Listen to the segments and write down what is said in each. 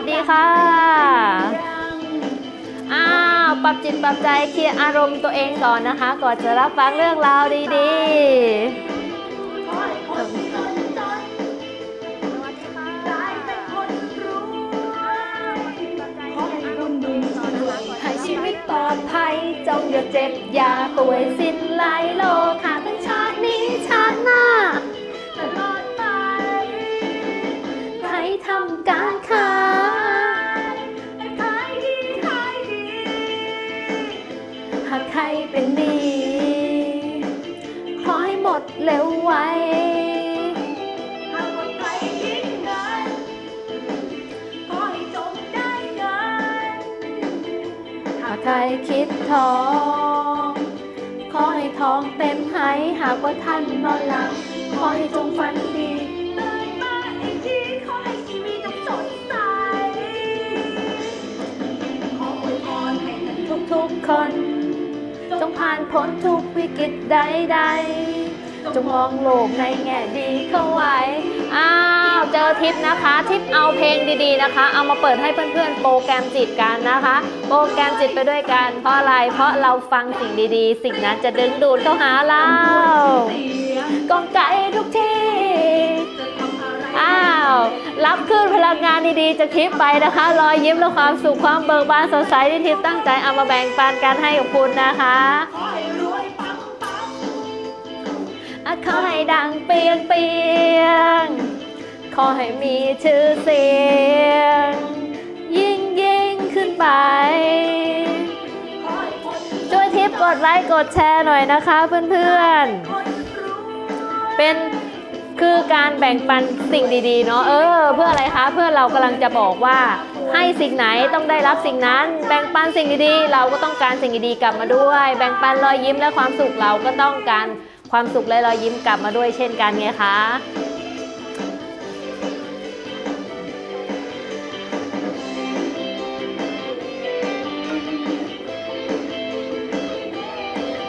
วัสดีค่ะ อ้าว ปรับจิตปรับใจเคลียร์อารมณ์ตัวเองก่อนนะคะ ก่อนจะรับฟังเรื่องราวดีๆให้ชีวิตปลอดภัยจงอย่าเจ็บอย่าป่วยสิ้นหลายโลกค่ะ ผ่านพ้นทุกวิกฤตใดๆจงมองโลกในแง่ดีเข้าไว้ อ้าว เจอทิปนะคะ ทิปเอาเพลงดีๆนะคะ เอามาเปิดให้เพื่อนๆ โปรแกรมจิตกันนะคะ โปรแกรมจิตไปด้วยกัน เพราะอะไร เพราะเราฟังสิ่งดีๆ สิ่งนั้นจะดึงดูดเข้าหาเรากองไก่ทุกที่อ้าว รับคลื่นพลังงานดีๆจากทิปไปนะคะ รอยยิ้มและความสุขความเบิกบานสดใสที่ทิปตั้งใจเอามาแบ่งปันกันให้กับคุณนะคะขอให้รวยปังปังอะขอให้ดังเปียงเปียง ขอให้มีชื่อเสียง ยิ่งยิ่งขึ้นไป ช่วยทิปกดไลค์กดแชร์หน่อยนะคะเพื่อนๆ เป็น คือการแบ่งปันสิ่งดีๆเนาะเออ เพื่ออะไรคะ เพื่อเรากำลังจะบอกว่า ให้สิ่งไหนต้องได้รับสิ่งนั้น แบ่งปันสิ่งดีๆ เราก็ต้องการสิ่งดีๆกลับมาด้วย แบ่งปันรอยยิ้มและความสุขเราก็ต้องการความสุขและรอยยิ้มกลับมาด้วยเช่นกันไงคะ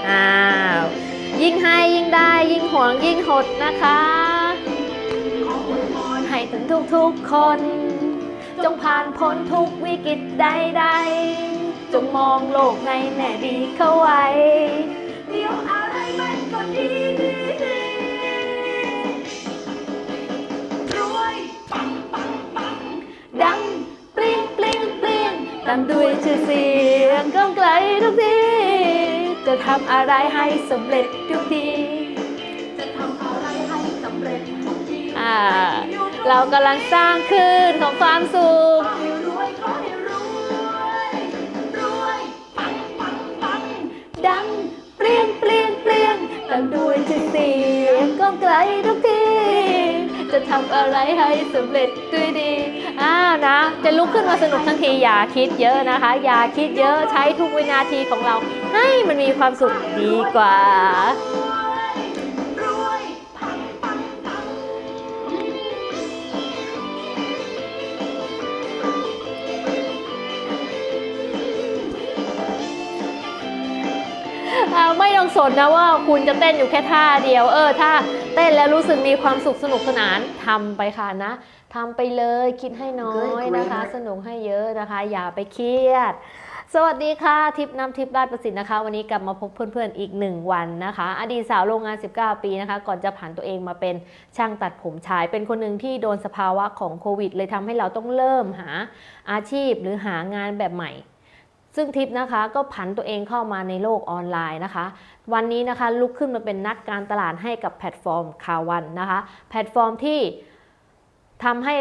อ้าวยิ่งให้ยิ่งได้ยิ่งหวงยิ่งหดนะคะ พรให้ถึงทุกๆคน จงผ่านพ้นทุกวิกฤตใดๆ จงมองโลกในแง่ดีเข้าไว้ เดี๋ยวอะไรมันก็ดีดีดีรวยปังปังปังดังเปลี่ยงเปลี่ยงเปลี่ยงตามด้วยชื่อเสียงก้องไกลทุกที จะทำอะไรให้สำเร็จทุกที จะทำอะไรให้สำเร็จทุกทีอ่า เรากำลังสร้างคืนของความสุขดังเปลี่ยนเปลี่ยนเปลี่ยนตามด้วยชื่เสียงก้องไกลทุกทีจะทำอะไรให้สำเร็จด้วยดีอ้าวนะ จะลุกขึ้นมาสนุกทั้งทีอย่าคิดเยอะนะคะ อย่าคิดเยอะใช้ทุกวินาทีของเรา ให้มันมีความสุขดีกว่า สนนะว่าคุณจะเต้นอยู่แค่ท่าเดียว เออ ถ้าเต้นแล้วรู้สึกมีความสุขสนุกสนานทำไปค่ะนะทำไปเลยคิดให้น้อยนะคะ สนุกให้เยอะนะคะ อย่าไปเครียด สวัสดีค่ะ ทิพย์น้ำทิพย์ราชประสิทธิ์นะคะ วันนี้กลับมาพบเพื่อนๆอีกหนึ่งวันนะคะ อดีตสาวโรงงาน 19 ปีนะคะ ก่อนจะผ่านตัวเองมาเป็นช่างตัดผมชาย เป็นคนหนึ่งที่โดนสภาวะของโควิด เลยทำให้เราต้องเริ่มหาอาชีพหรือหางานแบบใหม่ซึ่งทิปนะคะก็ผันตัวเองเข้ามาในโลกออนไลน์นะคะ วันนี้นะคะลุกขึ้นมาเป็นนักการตลาดให้กับแพลตฟอร์มคาวันนะคะ แพลตฟอร์มที่ทำให้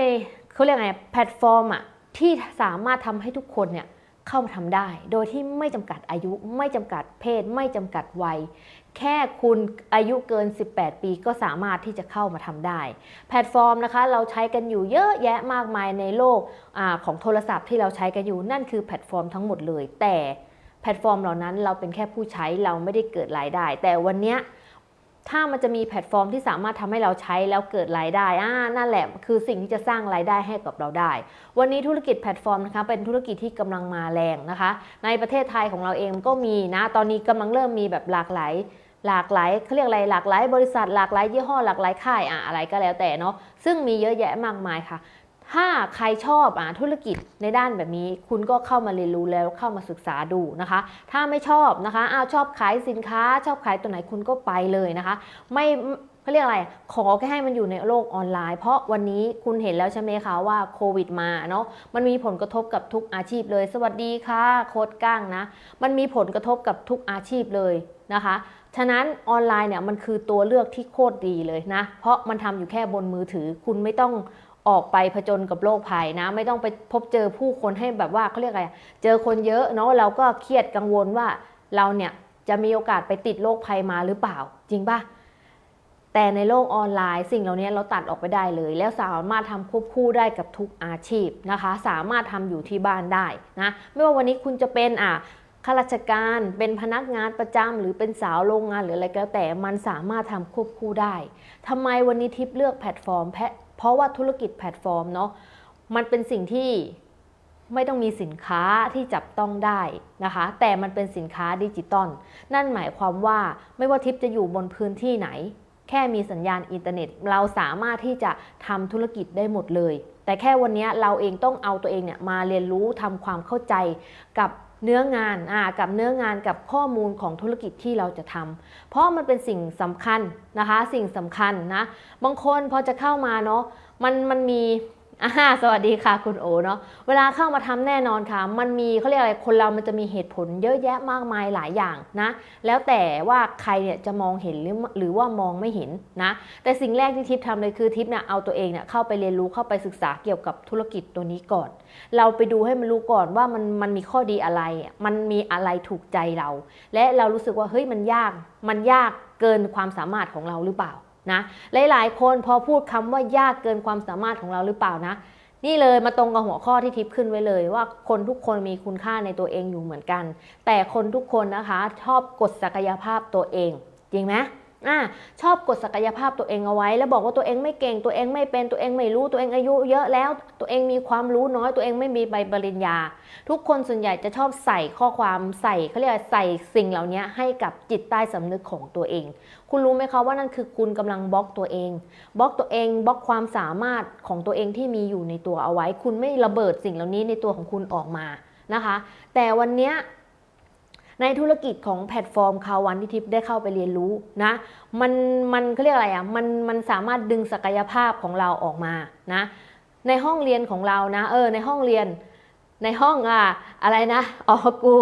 เขาเรียกไงแพลตฟอร์มอะที่สามารถทำให้ทุกคนเนี่ยเข้ามาทำได้ โดยที่ไม่จำกัดอายุ ไม่จำกัดเพศ ไม่จำกัดวัย แค่คุณอายุเกิน 18 ปีก็สามารถที่จะเข้ามาทำได้ แพลตฟอร์มนะคะเราใช้กันอยู่เยอะแยะมากมายในโลกอของโทรศัพท์ที่เราใช้กันอยู่นั่นคือแพลตฟอร์มทั้งหมดเลย แต่ ลตฟอร์มเหล่านั้นเราเป็นแค่ผู้ใช้เราไม่ได้เกิดรายได้ แต่วันนี้ถ้ามันจะมีแพลตฟอร์มที่สามารถทำให้เราใช้แล้วเกิดรายได้อ่านั่นแหละ คือสิ่งที่จะสร้างรายได้ให้กับเราได้ วันนี้ธุรกิจแพลตฟอร์มนะคะเป็นธุรกิจที่กำลังมาแรงนะคะ ในประเทศไทยของเราเองก็มีนะ ตอนนี้กำลังเริ่มมีแบบหลากหลายหลากหลายเขาเรียกอะไรหลากหลายบริษัทหลากหลายยี่ห้อหลากหลายค่ายอะอะไรก็แล้วแต่เนาะซึ่งมีเยอะแยะมากมายค่ะ ถ้าใครชอบอ่าธุรกิจในด้านแบบนี้ คุณก็เข้ามาเรียนรู้แล้วเข้ามาศึกษาดูนะคะ ถ้าไม่ชอบนะคะอ้าวชอบขายสินค้า ชอบขายตัวไหนคุณก็ไปเลยนะคะ ไม่เขาเรียกอะไร ขอแค่ให้มันอยู่ในโลกออนไลน์ เพราะวันนี้คุณเห็นแล้วใช่ไหมคะว่าโควิดมาเนาะ มันมีผลกระทบกับทุกอาชีพเลย สวัสดีค่ะโค้ดก้างนะ มันมีผลกระทบกับทุกอาชีพเลยนะคะ ฉะนั้นออนไลน์เนี่ยมันคือตัวเลือกที่โคตรดีเลยนะ เพราะมันทำอยู่แค่บนมือถือ คุณไม่ต้อง ออกไปผจญกับโลกภัยนะ ไม่ต้องไปพบเจอผู้คนให้แบบว่าเขาเรียกอะไร เจอคนเยอะเนาะเราก็เครียดกังวลว่าเราเนี่ยจะมีโอกาสไปติดโรคภัยมาหรือเปล่า จริงปะแต่ในโลกออนไลน์ สิ่งเหล่านี้เราตัดออกไปได้เลย แล้วสามารถทำควบคู่ได้กับทุกอาชีพนะคะ สามารถทำอยู่ที่บ้านได้นะไม่ว่าวันนี้คุณจะเป็นอะข้าราชการเป็นพนักงานประจำหรือเป็นสาวโรงงานหรืออะไรก็แล้วแต่มันสามารถทำควบคู่ได้ทำไมวันนี้ทิปเลือกแพลตฟอร์มเพ เพราะว่าธุรกิจแพลตฟอร์มเนาะมันเป็นสิ่งที่ไม่ต้องมีสินค้าที่จับต้องได้นะคะ แต่มันเป็นสินค้าดิจิตอลนั่นหมายความว่าไม่ว่าทิปจะอยู่บนพื้นที่ไหน แค่มีสัญญาณอินเทอร์เน็ต เราสามารถที่จะทำธุรกิจได้หมดเลย แต่แค่วันนี้เราเองต้องเอาตัวเองเนี่ยมาเรียนรู้ทำความเข้าใจกับ เนื้องานอ่ากับเนื้องานกับข้อมูลของธุรกิจที่เราจะทำเพราะมันเป็นสิ่งสำคัญนะคะ สิ่งสำคัญนะ บางคนพอจะเข้ามาเนาะมันมันมี อ่าสวัสดีค่ะคุณโอเนาะเวลาเข้ามาทำแน่นอนค่ะ มันมีเขาเรียกอะไรคนเรามันจะมีเหตุผลเยอะแยะมากมายหลายอย่างนะ แล้วแต่ว่าใครเนี่ยจะมองเห็นหรือหรือว่ามองไม่เห็นนะ แต่สิ่งแรกที่ทิพย์ทำเลยคือทิพย์เนี่ยเอาตัวเองเนี่ยเข้าไปเรียนรู้เข้าไปศึกษาเกี่ยวกับธุรกิจตัวนี้ก่อน เราไปดูให้มันรู้ก่อนว่ามันมันมีข้อดีอะไร มันมีอะไรถูกใจเรา และเรารู้สึกว่าเฮ้ยมันยากมันยากเกินความสามารถของเราหรือเปล่า นะหลายๆ คนพอพูดคำว่ายากเกินความสามารถของเราหรือเปล่านะ นี่เลยมาตรงกับหัวข้อที่ทิปขึ้นไว้เลยว่าคนทุกคนมีคุณค่าในตัวเองอยู่เหมือนกัน แต่คนทุกคนนะคะชอบกดศักยภาพตัวเอง จริงไหม อ่าชอบกดศักยภาพตัวเองเอาไว้ แล้วบอกว่าตัวเองไม่เก่งตัวเองไม่เป็นตัวเองไม่รู้ตัวเองอายุเยอะแล้ว ตัวเองมีความรู้น้อยตัวเองไม่มีใบปริญญา ทุกคนส่วนใหญ่จะชอบใส่ข้อความใส่เขาเรียกใส่สิ่งเหล่านี้ให้กับจิตใต้สำนึกของตัวเอง คุณรู้ไหมคะว่านั่นคือคุณกำลังบล็อกตัวเองบล็อกตัวเองบล็อกความสามารถของตัวเองที่มีอยู่ในตัวเอาไว้ คุณไม่ระเบิดสิ่งเหล่านี้ในตัวของคุณออกมานะคะ แต่วันนี้ ในธุรกิจของแพลตฟอร์มคาวันที่ทิพย์ได้เข้าไปเรียนรู้นะมันมันเขาเรียกอะไรอะ่ะมันมันสามารถดึงศักยภาพของเราออกมานะในห้องเรียนของเรานะเออในห้องเรียนในห้องอะอะไรนะออกู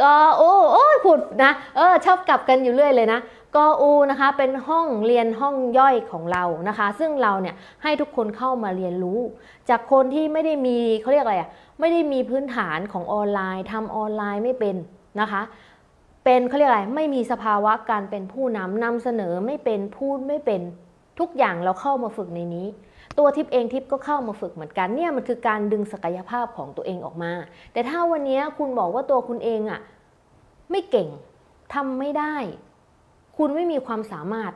ก็โอ้โอ้ยผุดนะเออชอบกลับกันอยู่เรื่อยเลยนะกออูนะคะเป็นห้องเรียนห้องย่อยของเรานะคะ ซึ่งเราเนี่ยให้ทุกคนเข้ามาเรียนรู้ จากคนที่ไม่ได้มีเขาเรียกอะไรอะไม่ได้มีพื้นฐานของออนไลน์ทำออนไลน์ไม่เป็น นะคะ เป็นเขาเรียกอะไรไม่มีสภาวะการเป็นผู้นำนำเสนอไม่เป็นพูดไม่เป็นทุกอย่างเราเข้ามาฝึกในนี้ ตัวทิปเองทิปก็เข้ามาฝึกเหมือนกันเนี่ยมันคือการดึงศักยภาพของตัวเองออกมา แต่ถ้าวันนี้คุณบอกว่าตัวคุณเองอะไม่เก่งทำไม่ได้ คุณไม่มีความสามารถ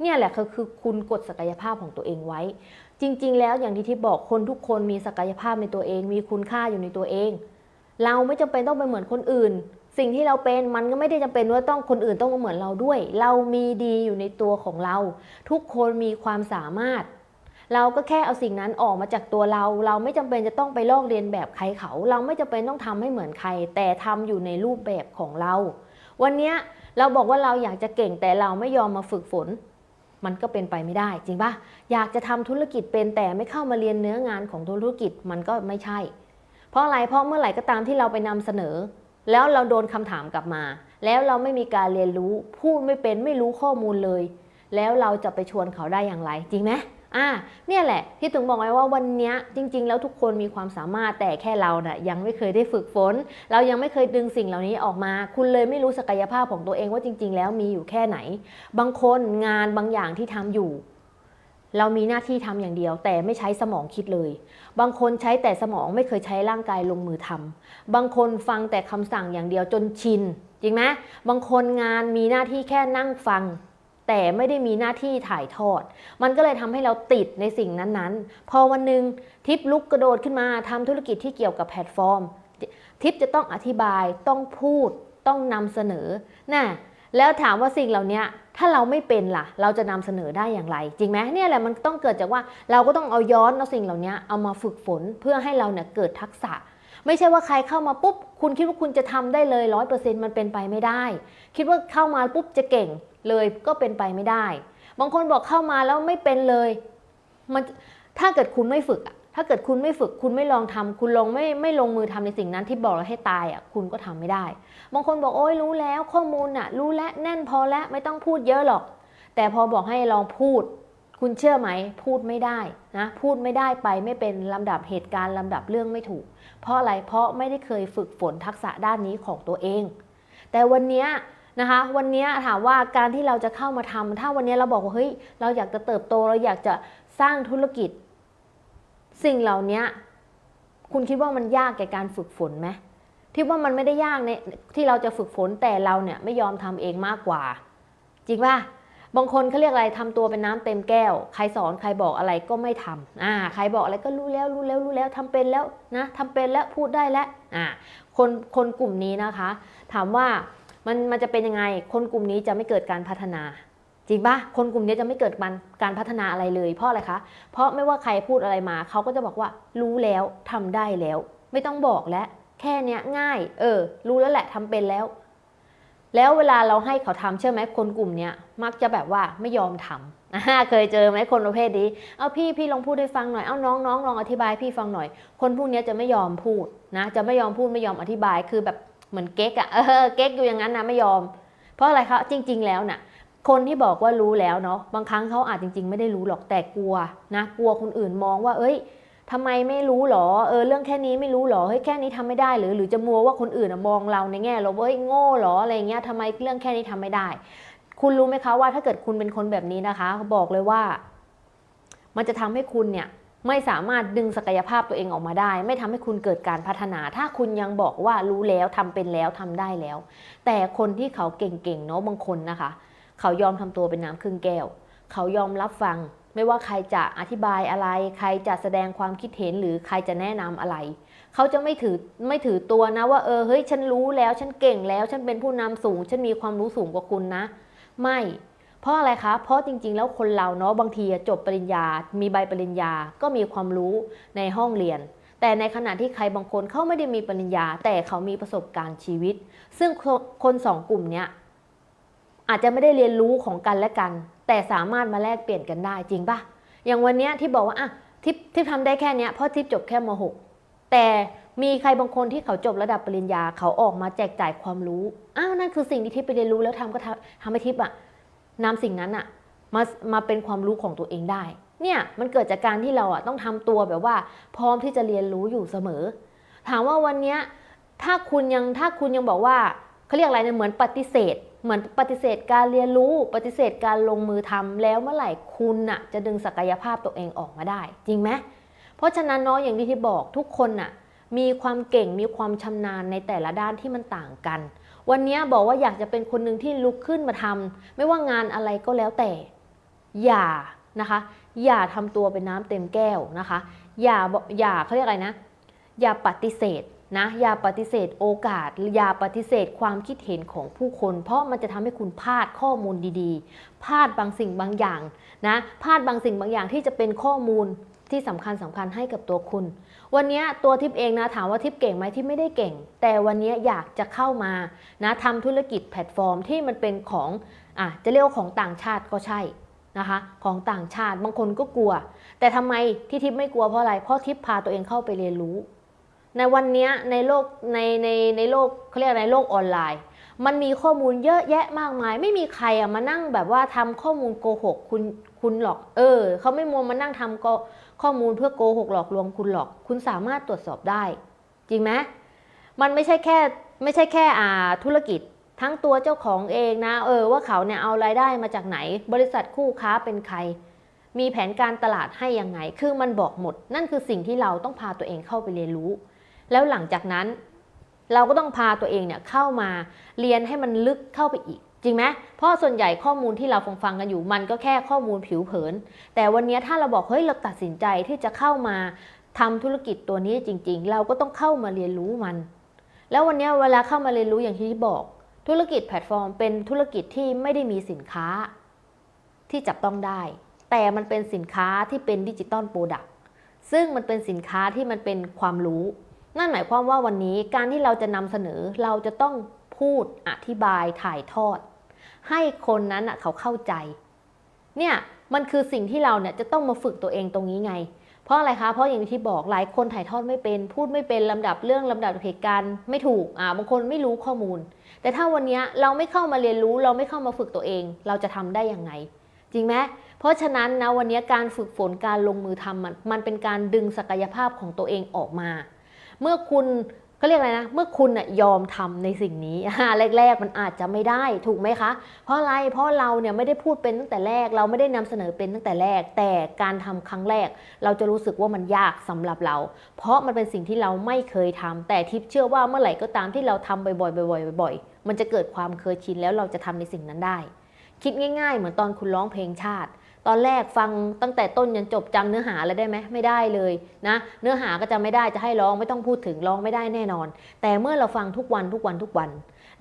เนี่ยแหละคือคือคุณกดศักยภาพของตัวเองไว้ จริง ๆ แล้วอย่างที่ทิพย์บอกคนทุกคนมีศักยภาพในตัวเอง มีคุณค่าอยู่ในตัวเอง เราไม่จำเป็นต้องไปเหมือนคนอื่น สิ่งที่เราเป็นมันก็ไม่ได้จำเป็นว่าต้องคนอื่นต้องมาเหมือนเราด้วย เรามีดีอยู่ในตัวของเรา ทุกคนมีความสามารถ เราก็แค่เอาสิ่งนั้นออกมาจากตัวเรา เราไม่จำเป็นจะต้องไปลอกเรียนแบบใครเขา เราไม่จำเป็นต้องทำให้เหมือนใคร แต่ทำอยู่ในรูปแบบของเรา วันนี้เราบอกว่าเราอยากจะเก่งแต่เราไม่ยอมมาฝึกฝนมันก็เป็นไปไม่ได้ จริงปะอยากจะทำธุรกิจเป็นแต่ไม่เข้ามาเรียนเนื้องานของธุรกิจมันก็ไม่ใช่ เพราะอะไรเพราะเมื่อไหร่ก็ตามที่เราไปนำเสนอ แล้วเราโดนคำถามกลับมา แล้วเราไม่มีการเรียนรู้ พูดไม่เป็นไม่รู้ข้อมูลเลย แล้วเราจะไปชวนเขาได้อย่างไร จริงไหมอ่าเนี่ยแหละที่ถึงบอกไว้ว่าวันนี้จริง ๆ แล้วทุกคนมีความสามารถแต่แค่เราเนะ่ยยังไม่เคยได้ฝึกฝน เรายังไม่เคยดึงสิ่งเหล่านี้ออกมา คุณเลยไม่รู้ศักยภาพของตัวเองว่าจริง ๆ แล้วมีอยู่แค่ไหน บางคนงานบางอย่างที่ทำอยู่ เรามีหน้าที่ทำอย่างเดียว แต่ไม่ใช้สมองคิดเลย บางคนใช้แต่สมองไม่เคยใช้ร่างกายลงมือทำบางคนฟังแต่คำสั่งอย่างเดียวจนชิน จริงไหมบางคนงานมีหน้าที่แค่นั่งฟัง แต่ไม่ได้มีหน้าที่ถ่ายทอด มันก็เลยทำให้เราติดในสิ่งนั้นๆ พอวันหนึ่งทิปลุกกระโดดขึ้นมาทำธุรกิจที่เกี่ยวกับแพลตฟอร์ม ทิปจะต้องอธิบายต้องพูดต้องนำเสนอน่ะแล้วถามว่าสิ่งเหล่านี้ ถ้าเราไม่เป็นล่ะ เราจะนำเสนอได้อย่างไร จริงไหมเนี่ยแหละมันต้องเกิดจากว่าเราก็ต้องเอาย้อนเอาสิ่งเหล่านี้เอามาฝึกฝนเพื่อให้เราเนี่ยเกิดทักษะ ไม่ใช่ว่าใครเข้ามาปุ๊บ คุณคิดว่าคุณจะทำได้เลยร้อยเปอร์เซ็นต์มันเป็นไปไม่ได้ คิดว่าเข้ามาปุ๊บจะเก่งเลยก็เป็นไปไม่ได้ บางคนบอกเข้ามาแล้วไม่เป็นเลย มันถ้าเกิดคุณไม่ฝึกอะ ถ้าเกิดคุณไม่ฝึกคุณไม่ลองทำคุณลองไม่ไม่ลงมือทำในสิ่งนั้นที่บอกแล้วให้ตายอะคุณก็ทำไม่ได้ บางคนบอกโอ้ยรู้แล้วข้อมูลน่ะ รู้แล้วแน่นพอแล้วไม่ต้องพูดเยอะหรอก แต่พอบอกให้ลองพูด คุณเชื่อไหม พูดไม่ได้นะพูดไม่ได้ไปไม่เป็นลำดับเหตุการณ์ลำดับเรื่องไม่ถูก เพราะอะไรเพราะไม่ได้เคยฝึกฝนทักษะด้านนี้ของตัวเอง แต่วันนี้นะคะวันนี้ถามว่าการที่เราจะเข้ามาทำถ้าวันนี้เราบอกว่าเฮ้ยเราอยากจะเติบโตเราอยากจะสร้างธุรกิจ สิ่งเหล่านี้คุณคิดว่ามันยากแก่การฝึกฝนไหมที่ว่ามันไม่ได้ยากในที่เราจะฝึกฝนแต่เราเนี่ยไม่ยอมทำเองมากกว่า จริงป่ะบางคนเขาเรียกอะไรทำตัวเป็นน้ำเต็มแก้ว ใครสอนใครบอกอะไรก็ไม่ทำอ่าใครบอกอะไรก็รู้แล้วรู้แล้วรู้แล้วทำเป็นแล้วนะทำเป็นแล้วพูดได้แล้วอ่าคนคนกลุ่มนี้นะคะ ถามว่ามันมันจะเป็นยังไง คนกลุ่มนี้จะไม่เกิดการพัฒนา จริงปะคนกลุ่มนี้จะไม่เกิดการการพัฒนาอะไรเลย เพราะอะไรคะ เพราะไม่ว่าใครพูดอะไรมา เขาก็จะบอกว่ารู้แล้วทำได้แล้ว ไม่ต้องบอกแล้วแค่เนี้ยง่าย เออ รู้แล้วแหละทำเป็นแล้ว แล้วเวลาเราให้เขาทำเชื่อไหมคนกลุ่มเนี้ยมักจะแบบว่าไม่ยอมทำเคยเจอไหมคนประเภทนี้เอาพี่พี่ลองพูดให้ฟังหน่อยเอาน้องน้องลองอธิบายพี่ฟังหน่อย คนพวกนี้จะไม่ยอมพูดนะ จะไม่ยอมพูดไม่ยอมอธิบายคือแบบเหมือนเก๊กอะเออเก๊กอยู่อย่างนั้นนะไม่ยอม เพราะอะไรคะจริง ๆ แล้วน่ะ คนที่บอกว่ารู้แล้วเนาะบางครั้งเขาอาจจริง ๆ ไม่ได้รู้หรอกแต่กลัวนะกลัวคนอื่นมองว่า เอ้ยทำไมไม่รู้หรอเออเรื่องแค่นี้ไม่รู้หรอเฮ้ยแค่นี้ทำไม่ได้หรือหรือจะมัวว่าคนอื่นมองเราในแง่เราว่าเฮ้ยโง่หรออะไรเงี้ยทำไมเรื่องแค่นี้ทำไม่ได้ คุณรู้ไหมคะว่าถ้าเกิดคุณเป็นคนแบบนี้นะคะบอกเลยว่า มันจะทำให้คุณเนี่ยไม่สามารถดึงศักยภาพตัวเองออกมาได้ ไม่ทำให้คุณเกิดการพัฒนา ถ้าคุณยังบอกว่ารู้แล้วทำเป็นแล้วทำได้แล้ว แต่คนที่เขาเก่งๆเนาะบางคนนะคะ เขายอมทำตัวเป็นน้ำครึ่งแก้ว เขายอมรับฟัง ไม่ว่าใครจะอธิบายอะไร ใครจะแสดงความคิดเห็นหรือใครจะแนะนำอะไร เขาจะไม่ถือไม่ถือตัวนะว่าเออเฮ้ยฉันรู้แล้วฉันเก่งแล้ว ฉันเป็นผู้นำสูง ฉันมีความรู้สูงกว่าคุณนะ ไม่เพราะอะไรคะ เพราะจริงๆ แล้วคนเราเนาะบางทีจบปริญญา มีใบปริญญา ก็มีความรู้ในห้องเรียน แต่ในขณะที่ใครบางคนเขาไม่ได้มีปริญญา แต่เขามีประสบการณ์ชีวิต ซึ่งคนคนสองกลุ่มเนี้ย อาจจะไม่ได้เรียนรู้ของกันและกัน แต่สามารถมาแลกเปลี่ยนกันได้จริงปะอย่างวันนี้ที่บอกว่าอะทิปทิปทำได้แค่นี้เพราะทิปจบแค่ม .6 แต่มีใครบางคนที่เขาจบระดับปริญญาเขาออกมาแจกจ่ายความรู้อ้าวนั่นคือสิ่งที่ทิปไปเรียนรู้แล้วทำก็ทำทำให้ทิปอะนำสิ่งนั้นอะมามาเป็นความรู้ของตัวเองได้ เนี่ยมันเกิดจากการที่เราอะต้องทำตัวแบบว่า พร้อมที่จะเรียนรู้อยู่เสมอ ถามว่าวันนี้ถ้าคุณยังถ้าคุณยังบอกว่าเขาเรียกอะไรเนี่ยเหมือนปฏิเสธ เหมือนปฏิเสธการเรียนรู้ ปฏิเสธการลงมือทำแล้วเมื่อไหร่คุณอะจะดึงศักยภาพตัวเองออกมาได้ จริงไหมเพราะฉะนั้นเนาะอย่างที่ที่บอกทุกคนน่ะมีความเก่งมีความชำนาญในแต่ละด้านที่มันต่างกัน วันนี้บอกว่าอยากจะเป็นคนหนึ่งที่ลุกขึ้นมาทำไม่ว่างานอะไรก็แล้วแต่ อย่านะคะ อย่าทำตัวเป็นน้ำเต็มแก้วนะคะ อย่าอย่าเขาเรียกอะไรนะ อย่าปฏิเสธ นะอย่าปฏิเสธโอกาส อย่าปฏิเสธความคิดเห็นของผู้คน เพราะมันจะทำให้คุณพลาดข้อมูลดีๆพลาดบางสิ่งบางอย่างนะพลาดบางสิ่งบางอย่างที่จะเป็นข้อมูลที่สำคัญสำคัญให้กับตัวคุณ วันนี้ตัวทิปเองนะถามว่าทิปเก่งไหมทิปไม่ได้เก่ง แต่วันนี้อยากจะเข้ามานะทำธุรกิจแพลตฟอร์มที่มันเป็นของอะจะเรียกของต่างชาติก็ใช่นะคะของต่างชาติบางคนก็กลัว แต่ทำไมที่ทิปไม่กลัวเพราะอะไรเพราะทิปพาตัวเองเข้าไปเรียนรู้ ในวันนี้ในโลกในในในโลกเขาเรียกอะไรโลกออนไลน์ มันมีข้อมูลเยอะแยะมากมาย ไม่มีใครอะมานั่งแบบว่าทำข้อมูลโกหกคุณคุณหรอก เออเขาไม่มัวมานั่งทำก็ข้อมูลเพื่อโกหกหลอกลวงคุณหรอก คุณสามารถตรวจสอบได้ จริงไหมมันไม่ใช่แค่ไม่ใช่แค่อ่าธุรกิจทั้งตัวเจ้าของเองนะเออว่าเขาเนี่ยเอารายได้มาจากไหน บริษัทคู่ค้าเป็นใคร มีแผนการตลาดให้ยังไง คือมันบอกหมด นั่นคือสิ่งที่เราต้องพาตัวเองเข้าไปเรียนรู้ แล้วหลังจากนั้น เราก็ต้องพาตัวเองเนี่ยเข้ามาเรียนให้มันลึกเข้าไปอีก จริงไหมเพราะส่วนใหญ่ข้อมูลที่เราฟังฟังกันอยู่ มันก็แค่ข้อมูลผิวเผิน แต่วันนี้ถ้าเราบอกเฮ้ยเราตัดสินใจที่จะเข้ามาทำธุรกิจตัวนี้จริง ๆ เราก็ต้องเข้ามาเรียนรู้มัน แล้ววันนี้เวลาเข้ามาเรียนรู้อย่างที่บอก ธุรกิจแพลตฟอร์ม เป็นธุรกิจที่ไม่ได้มีสินค้าที่จับต้องได้ แต่มันเป็นสินค้าที่เป็นดิจิตอลโปรดักต์ซึ่งมันเป็นสินค้าที่มันเป็นความรู้ นั่นหมายความว่าวันนี้การที่เราจะนำเสนอเราจะต้องพูดอธิบายถ่ายทอด ให้คนนั้นเขาเข้าใจ เนี่ยมันคือสิ่งที่เราเนี่ยจะต้องมาฝึกตัวเองตรงนี้ไง เพราะอะไรคะ เพราะอย่างที่บอกหลายคนถ่ายทอดไม่เป็น พูดไม่เป็นลำดับเรื่องลำดับเหตุการณ์ไม่ถูกอ่าบางคนไม่รู้ข้อมูล แต่ถ้าวันนี้เราไม่เข้ามาเรียนรู้ เราไม่เข้ามาฝึกตัวเอง เราจะทำได้ยังไง จริงไหมเพราะฉะนั้นนะวันนี้การฝึกฝนการลงมือทำมันมันเป็นการดึงศักยภาพของตัวเองออกมา เมื่อคุณเขาเรียกอะไรนะ เมื่อคุณนะยอมทำในสิ่งนี้แรก ๆ มันอาจจะไม่ได้ถูกไหมคะ เพราะอะไร เพราะเราเนี่ยไม่ได้พูดเป็นตั้งแต่แรก เราไม่ได้นำเสนอเป็นตั้งแต่แรก แต่การทำครั้งแรก เราจะรู้สึกว่ามันยากสำหรับเรา เพราะมันเป็นสิ่งที่เราไม่เคยทำแต่ทิพเชื่อว่าเมื่อไหร่ก็ตามที่เราทำบ่อยๆบ่อยๆบ่อยๆมันจะเกิดความเคยชินแล้วเราจะทำในสิ่งนั้นได้ คิดง่าย ๆ เหมือนตอนคุณร้องเพลงชาติ ตอนแรกฟังตั้งแต่ต้นยันจบจำเนื้อหาอะไรได้ไหมไม่ได้เลยนะเนื้อหาก็จะไม่ได้จะให้ร้องไม่ต้องพูดถึงร้องไม่ได้แน่นอน แต่เมื่อเราฟังทุกวันทุกวันทุกวัน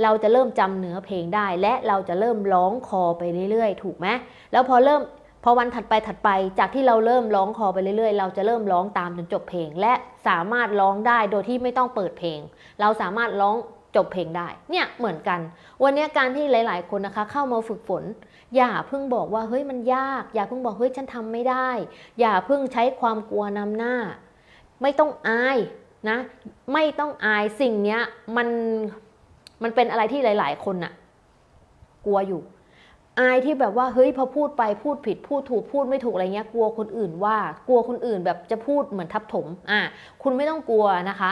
เราจะเริ่มจำเนื้อเพลงได้ และเราจะเริ่มร้องคอไปเรื่อยๆ ถูกไหมแล้วพอเริ่มพอวันถัดไปถัดไปจากที่เราเริ่มร้องคอไปเรื่อยๆ เราจะเริ่มร้องตามจนจบเพลง และสามารถร้องได้โดยที่ไม่ต้องเปิดเพลง เราสามารถร้อง จบเพลงได้เนี่ยเหมือนกัน วันนี้การที่หลาย ๆ คนนะคะ เข้ามาฝึกฝน อย่าเพิ่งบอกว่าเฮ้ยมันยาก อย่าเพิ่งบอกเฮ้ยฉันทำไม่ได้ อย่าเพิ่งใช้ความกลัวนำหน้า ไม่ต้องอายนะไม่ต้องอายสิ่งเนี้ยมันมันเป็นอะไรที่หลาย ๆ คนน่ะกลัวอยู่ อายที่แบบว่าเฮ้ยพอพูดไปพูดผิดพูดถูกพูดไม่ถูกอะไรเงี้ยกลัวคนอื่นว่ากลัวคนอื่นแบบจะพูดเหมือนทับถมอะคุณไม่ต้องกลัวนะคะ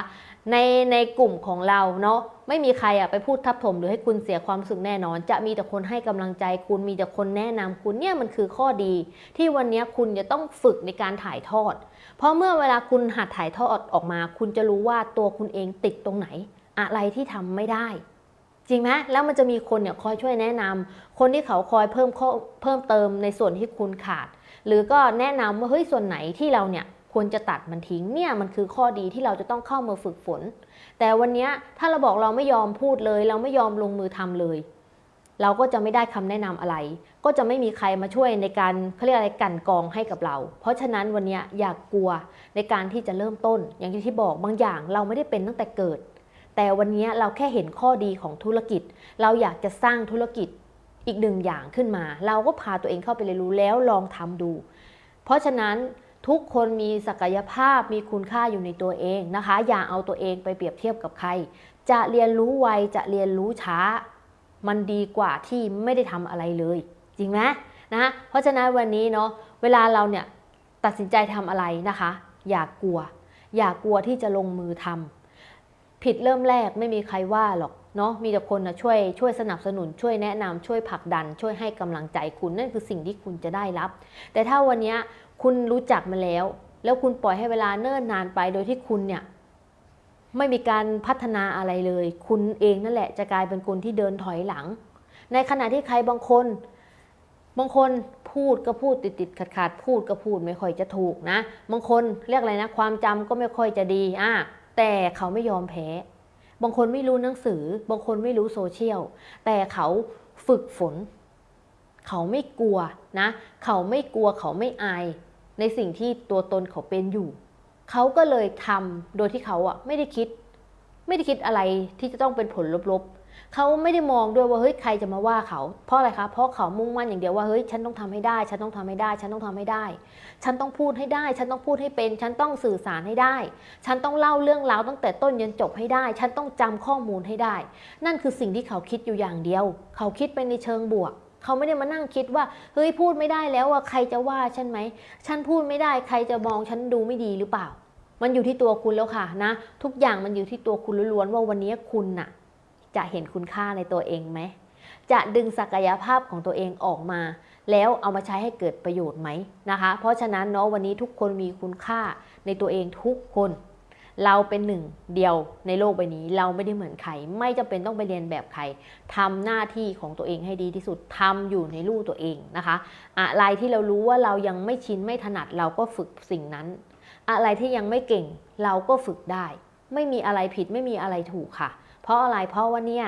ในในกลุ่มของเราเนาะไม่มีใครอะไปพูดทับถมหรือให้คุณเสียความรู้สึกแน่นอน จะมีแต่คนให้กำลังใจคุณมีแต่คนแนะนำคุณเนี่ยมันคือข้อดี ที่วันนี้คุณจะต้องฝึกในการถ่ายทอด เพราะเมื่อเวลาคุณหัดถ่ายทอดออกมา คุณจะรู้ว่าตัวคุณเองติดตรงไหน อะไรที่ทำไม่ได้ จริงไหมแล้วมันจะมีคนเนี่ยคอยช่วยแนะนำคนที่เขาคอยเพิ่มข้อเพิ่มเติมในส่วนที่คุณขาด หรือก็แนะนำว่าเฮ้ยส่วนไหนที่เราเนี่ย ควรจะตัดมันทิ้งเนี่ยมันคือข้อดีที่เราจะต้องเข้ามาฝึกฝน แต่วันนี้ถ้าเราบอกเราไม่ยอมพูดเลย เราไม่ยอมลงมือทำเลย เราก็จะไม่ได้คำแนะนำอะไร ก็จะไม่มีใครมาช่วยในการเขาเรียกอะไรกันกองให้กับเรา เพราะฉะนั้นวันนี้อย่ากกลัวในการที่จะเริ่มต้น อย่างที่บอกบางอย่างเราไม่ได้เป็นตั้งแต่เกิด แต่วันนี้เราแค่เห็นข้อดีของธุรกิจ เราอยากจะสร้างธุรกิจอีกหนึ่งอย่างขึ้นมา เราก็พาตัวเองเข้าไปเรียนรู้แล้วลองทำดู เพราะฉะนั้น ทุกคนมีศักยภาพมีคุณค่าอยู่ในตัวเองนะคะ อย่าเอาตัวเองไปเปรียบเทียบกับใคร จะเรียนรู้ไวจะเรียนรู้ช้า มันดีกว่าที่ไม่ได้ทำอะไรเลย จริงไหมนะเพราะฉะนั้นวันนี้เนาะเวลาเราเนี่ยตัดสินใจทำอะไรนะคะ อย่ากกลัว อย่ากลัวที่จะลงมือทำผิดเริ่มแรกไม่มีใครว่าหรอกเนาะมีแต่คนนะช่วยช่วยสนับสนุนช่วยแนะนำช่วยผลักดัน ช่วยให้กำลังใจคุณนั่นคือสิ่งที่คุณจะได้รับ แต่ถ้าวันนี้ คุณรู้จักมาแล้ว แล้วคุณปล่อยให้เวลาเนิ่นนานไปโดยที่คุณเนี่ยไม่มีการพัฒนาอะไรเลย คุณเองนั่นแหละจะกลายเป็นคนที่เดินถอยหลัง ในขณะที่ใครบางคน บางคนพูดก็พูดติดติดขัดขัดพูดก็พูดไม่ค่อยจะถูกนะ บางคนเรียกอะไรนะ ความจำก็ไม่ค่อยจะดีอะแต่เขาไม่ยอมแพ้ บางคนไม่รู้หนังสือ บางคนไม่รู้โซเชียล แต่เขาฝึกฝน เขาไม่กลัวนะ เขาไม่กลัวเขาไม่อาย ในสิ่งที่ตัวตนเขาเป็นอยู่ เขาก็เลยทำโดยที่เขาอะไม่ได้คิด ไม่ได้คิดอะไรที่จะต้องเป็นผลลบๆ เขาไม่ได้มองด้วยว่าเฮ้ยใครจะมาว่าเขา เพราะอะไรคะ เพราะเขามุ่งมั่นอย่างเดียวว่าเฮ้ยฉันต้องทำให้ได้ ฉันต้องทำให้ได้ ฉันต้องทำให้ได้ ฉันต้องพูดให้ได้ ฉันต้องพูดให้เป็น ฉันต้องสื่อสารให้ได้ ฉันต้องเล่าเรื่องราวตั้งแต่ต้นยันจบให้ได้ ฉันต้องจำข้อมูลให้ได้ นั่นคือสิ่งที่เขาคิดอยู่อย่างเดียว เขาคิดไปในเชิงบวก เขาไม่ได้มานั่งคิดว่าเฮ้ยพูดไม่ได้แล้วว่าใครจะว่าฉันไหมฉันพูดไม่ได้ใครจะมองฉันดูไม่ดีหรือเปล่า มันอยู่ที่ตัวคุณแล้วค่ะนะ ทุกอย่างมันอยู่ที่ตัวคุณล้วนๆว่าวันนี้คุณน่ะ จะเห็นคุณค่าในตัวเองไหมจะดึงศักยภาพของตัวเองออกมา แล้วเอามาใช้ให้เกิดประโยชน์ไหมนะคะ เพราะฉะนั้นเนาะวันนี้ทุกคนมีคุณค่าในตัวเองทุกคน เราเป็นหนึ่งเดียวในโลกใบนี้ เราไม่ได้เหมือนใคร ไม่จำเป็นต้องไปเรียนแบบใครทำหน้าที่ของตัวเองให้ดีที่สุดทำอยู่ในลู่ตัวเองนะคะ อะไรที่เรารู้ว่าเรายังไม่ชินไม่ถนัดเราก็ฝึกสิ่งนั้น อะไรที่ยังไม่เก่งเราก็ฝึกได้ ไม่มีอะไรผิดไม่มีอะไรถูกค่ะ เพราะอะไรเพราะว่าเนี่ย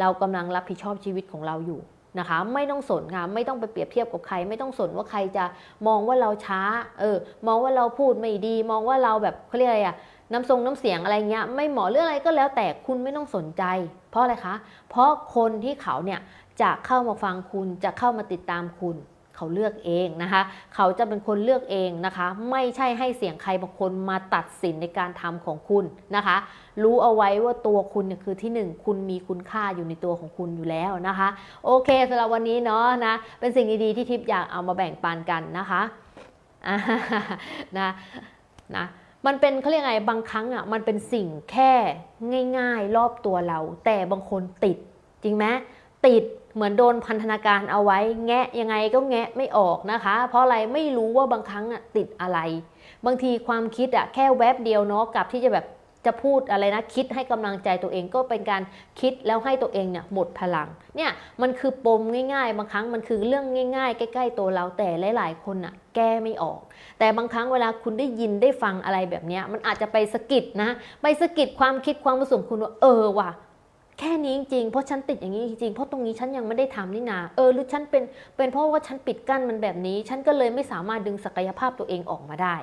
เรากำลังรับผิดชอบชีวิตของเราอยู่นะคะไม่ต้องสนค่ะไม่ต้องไปเปรียบเทียบกับใคร ไม่ต้องสนว่าใครจะมองว่าเราช้าเออมองว่าเราพูดไม่ดี มองว่าเราแบบเขาเรียกอะไรอะ น้ำทรงน้ำเสียงอะไรเงี้ยไม่เหมาะเรื่องอะไรก็แล้วแต่คุณไม่ต้องสนใจ เพราะอะไรคะ เพราะคนที่เขาเนี่ยจะเข้ามาฟังคุณจะเข้ามาติดตามคุณเขาเลือกเองนะคะ เขาจะเป็นคนเลือกเองนะคะ ไม่ใช่ให้เสียงใครบางคนมาตัดสินในการทำของคุณนะคะ รู้เอาไว้ว่าตัวคุณเนี่ยคือที่หนึ่งคุณมีคุณค่าอยู่ในตัวของคุณอยู่แล้วนะคะ โอเคสำหรับวันนี้เนาะนะ เป็นสิ่งดีๆที่ทิพย์อยากเอามาแบ่งปันกันนะคะนะนะ มันเป็นเขาเรียกไงบางครั้งอะมันเป็นสิ่งแค่ง่าย ๆ รอบตัวเรา แต่บางคนติด จริงไหมติดเหมือนโดนพันธนาการเอาไว้ แงะยังไงก็แงะไม่ออกนะคะ เพราะอะไรไม่รู้ว่าบางครั้งอะติดอะไร บางทีความคิดอะแค่แวบเดียวเนาะกับที่จะแบบจะพูดอะไรนะคิดให้กำลังใจตัวเองก็เป็นการคิดแล้วให้ตัวเองเนี่ยหมดพลังเนี่ยมันคือปมง่าย ๆ บางครั้งมันคือเรื่องง่าย ๆ ใกล้ ๆ ตัวเราแต่หลาย ๆ คนอะแก้ไม่ออก แต่บางครั้งเวลาคุณได้ยินได้ฟังอะไรแบบนี้มันอาจจะไปสะกิดนะไปสะกิดความคิดความรู้สึกของคุณว่าเออว่ะแค่นี้จริงเพราะฉันติดอย่างนี้จริงเพราะตรงนี้ฉันยังไม่ได้ทำนี่นาเออหรือฉันเป็นเป็นเพราะว่าฉันปิดกั้นมันแบบนี้ ฉันก็เลยไม่สามารถดึงศักยภาพตัวเองออกมาได้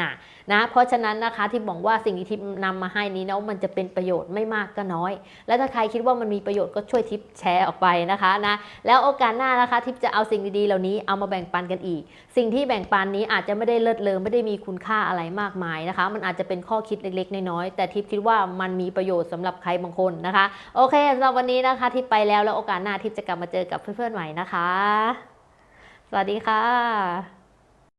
นะนะเพราะฉะนั้นนะคะที่บอกว่าสิ่งที่ทิปนำมาให้นี้เนาะมันจะเป็นประโยชน์ไม่มากก็น้อย และถ้าใครคิดว่ามันมีประโยชน์ก็ช่วยทิปแชร์ออกไปนะคะนะแล้วโอกาสหน้านะคะทิปจะเอาสิ่งดีๆเหล่านี้เอามาแบ่งปันกันอีก สิ่งที่แบ่งปันนี้อาจจะไม่ได้เลิศเลอไม่ได้มีคุณค่าอะไรมากมายนะคะ มันอาจจะเป็นข้อคิดเล็กๆน้อยๆแต่ทิพคิดว่ามันมีประโยชน์สำหรับใครบางคนนะคะ โอเคสำหรับวันนี้นะคะทิพไปแล้วแล้วโอกาสหน้าทิพจะกลับมาเจอกับเพื่อนๆใหม่นะคะ สวัสดีค่ะ